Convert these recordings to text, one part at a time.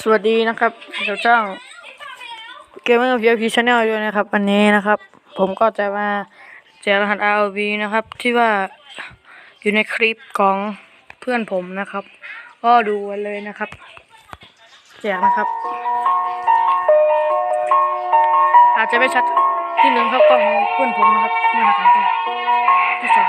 สวัสดีนะครับเดี๋ยวจ้างเกมเมอร์พีพีชาแนลด้วยนะครับวันนี้นะครับ ผมก็จะมาแจกรหัส R V นะครับ ที่ว่าอยู่ในคลิปของเพื่อนผมนะครับ ก็ดูกันเลยนะครับ แจกนะครับ อาจจะไม่ชัดที่หนึ่งครับกล้องของเพื่อนผมนะครับนี่นะครับที่สอง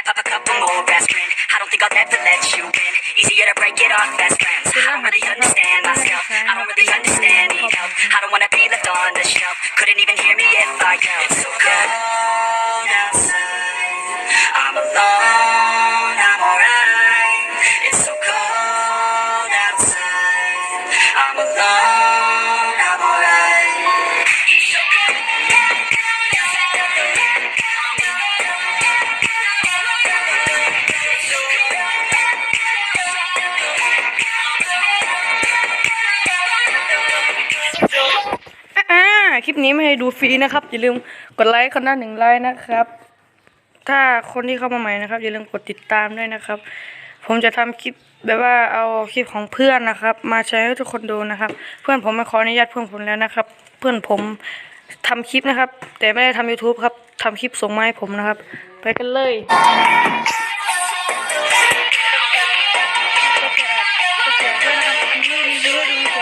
I'm alone, I'm alright. It's so cold outside. อ่าคลิปนี้ไม่ให้ดูฟรีนะครับ อย่าลืมกดไลค์คนละหนึ่งไลค์นะครับ ถ้าคนที่เข้ามาใหม่นะครับ อย่าลืมกดติดตามด้วยนะครับ ผมจะทำคลิป แบบว่าเอาคลิปของเพื่อนนะครับ มาแชร์ให้ทุกคนดูนะครับ เพื่อนผมมาขออนุญาตเพื่อนผมแล้วนะครับ เพื่อนผมทำคลิปนะครับ แต่ไม่ได้ทำ YouTube ครับทำคลิปส่งมาให้ผมนะครับ ไปกันเลยจะแจกด้วยนะครับอันนี้รีวิวให้ดูเ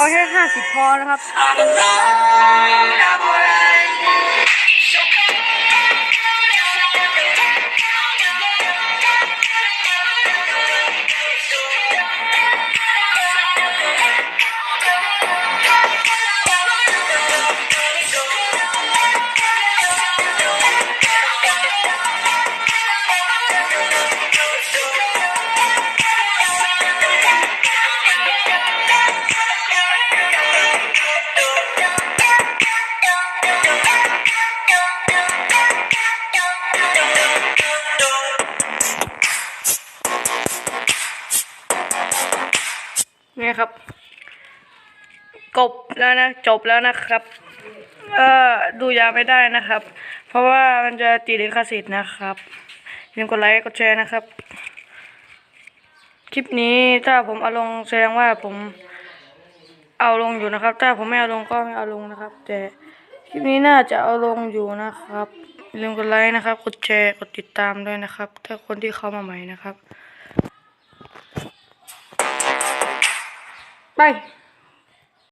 เอาแค่ห้าสิบพอนะครับ นี่ยครับกบแล้วนะจบแล้วนะครับเออดูยาไม่ได้นะครับ เพราะว่ามันจะติดลิขสิทธิ์นะครับอย่าลืมกดไลค์กดแชร์นะครับ คลิปนี้ถ้าผมเอาลงแสดงว่าผมเอาลงอยู่นะครับ ถ้าผมไม่เอาลงก็ไม่เอาลงนะครับ แต่ คลิปนี้น่าจะเอาลงอยู่นะครับอย่าลืมกดไลค์นะครับ กดแชร์ กดติดตามด้วยนะครับ ถ้าคนที่เข้ามาใหม่นะครับ ไป